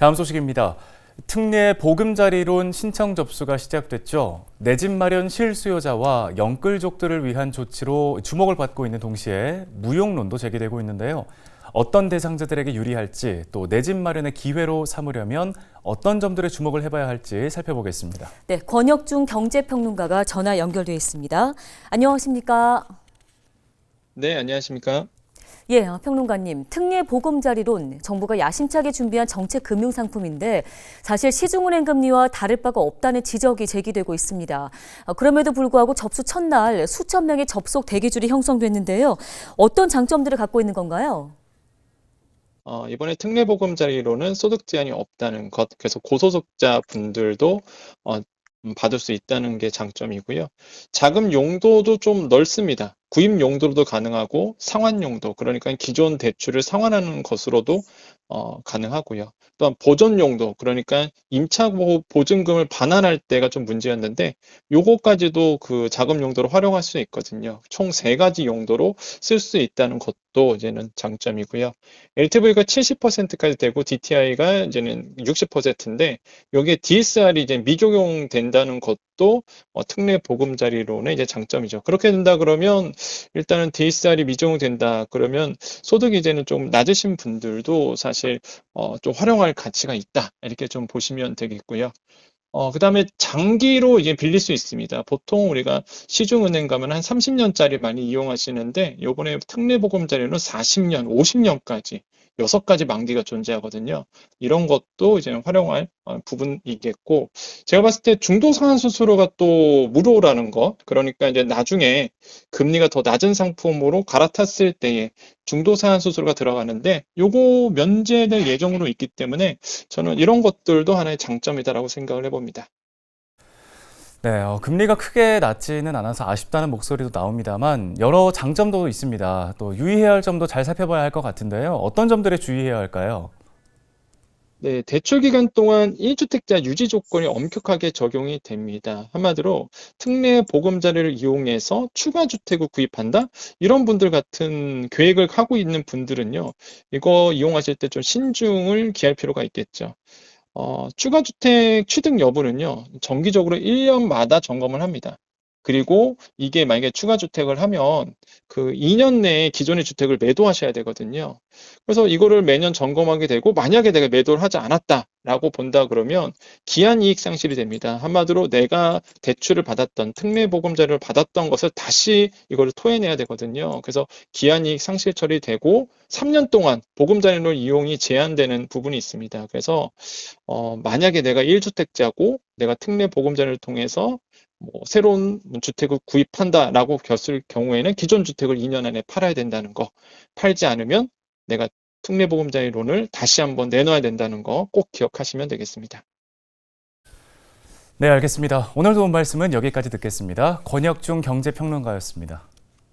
다음 소식입니다. 특례 보금자리론 신청 접수가 시작됐죠. 내 집 마련 실수요자와 영끌족들을 위한 조치로 주목을 받고 있는 동시에 무용론도 제기되고 있는데요. 어떤 대상자들에게 유리할지 또 내 집 마련의 기회로 삼으려면 어떤 점들에 주목을 해봐야 할지 살펴보겠습니다. 네, 권혁중 경제평론가가 전화 연결돼 있습니다. 안녕하십니까? 네, 안녕하십니까? 예, 평론가님. 특례 보금자리론 정부가 야심차게 준비한 정책 금융 상품인데 사실 시중은행 금리와 다를 바가 없다는 지적이 제기되고 있습니다. 어, 그럼에도 불구하고 접수 첫날 수천 명의 접속 대기줄이 형성됐는데요. 어떤 장점들을 갖고 있는 건가요? 어, 이번에 특례보금자리로는 소득 제한이 없다는 것, 그래서 고소득자 분들도 어, 음, 받을 수 있다는 게 장점이고요. 자금 용도도 좀 넓습니다. 구입 용도로도 가능하고 상환 용도, 그러니까 기존 대출을 상환하는 것으로도 어, 가능하고요. 또한 보존 용도, 그러니까 임차 보- 보증금을 반환할 때가 좀 문제였는데 요거까지도 그 자금 용도로 활용할 수 있거든요. 총 세 가지 용도로 쓸 수 있다는 것도 이제는 장점이고요. LTV가 70%까지 되고 DTI가 이제는 60%인데 여기에 DSR이 이제 미적용 된다는 것 도 어, 특례 보금자리론의 이제 장점이죠. 그렇게 된다 그러면 일단은 DSR이 미적용된다 그러면 소득이 이제는 좀 낮으신 분들도 사실 어, 좀 활용할 가치가 있다 이렇게 좀 보시면 되겠고요. 어, 그 다음에 장기로 이제 빌릴 수 있습니다. 보통 우리가 시중은행 가면 한 30년짜리 많이 이용하시는데 요번에 특례보금자리는 40년, 50년까지 여섯 가지 만기가 존재하거든요. 이런 것도 이제 활용할 어, 부분이겠고 제가 봤을 때 중도 상환 수수료가 또 무료라는 거 그러니까 이제 나중에 금리가 더 낮은 상품으로 갈아탔을 때에 중도 상환 수수료가 들어가는데 요거 면제될 예정으로 있기 때문에 저는 이런 것들도 하나의 장점이다라고 생각을 해봅니다. 네, 어, 금리가 크게 낮지는 않아서 아쉽다는 목소리도 나옵니다만 여러 장점도 있습니다. 또 유의해야 할 점도 잘 살펴봐야 할 것 같은데요. 어떤 점들에 주의해야 할까요? 네, 대출 기간 동안 1주택자 유지 조건이 엄격하게 적용이 됩니다. 한마디로 특례 보금자리를 이용해서 추가 주택을 구입한다? 이런 분들 같은 계획을 하고 있는 분들은요, 이거 이용하실 때 좀 신중을 기할 필요가 있겠죠. 어, 추가 주택 취득 여부는요, 정기적으로 1년마다 점검을 합니다. 그리고 이게 만약에 추가 주택을 하면 그 2년 내에 기존의 주택을 매도하셔야 되거든요. 그래서 이거를 매년 점검하게 되고 만약에 내가 매도를 하지 않았다라고 본다 그러면 기한 이익 상실이 됩니다. 한마디로 내가 대출을 받았던 특례 보금자리를 받았던 것을 다시 이거를 토해내야 되거든요. 그래서 기한 이익 상실 처리되고 3년 동안 보금자리로 이용이 제한되는 부분이 있습니다. 그래서 어, 만약에 내가 1주택자고 내가 특례 보금자리를 통해서 뭐 새로운 주택을 구입한다라고 겼을 경우에는 기존 주택을 2년 안에 팔아야 된다는 거, 팔지 않으면 내가 특례 보금자리론을 다시 한번 내놔야 된다는 거 꼭 기억하시면 되겠습니다. 네, 알겠습니다. 오늘 도움 말씀은 여기까지 듣겠습니다. 권혁중 경제평론가였습니다.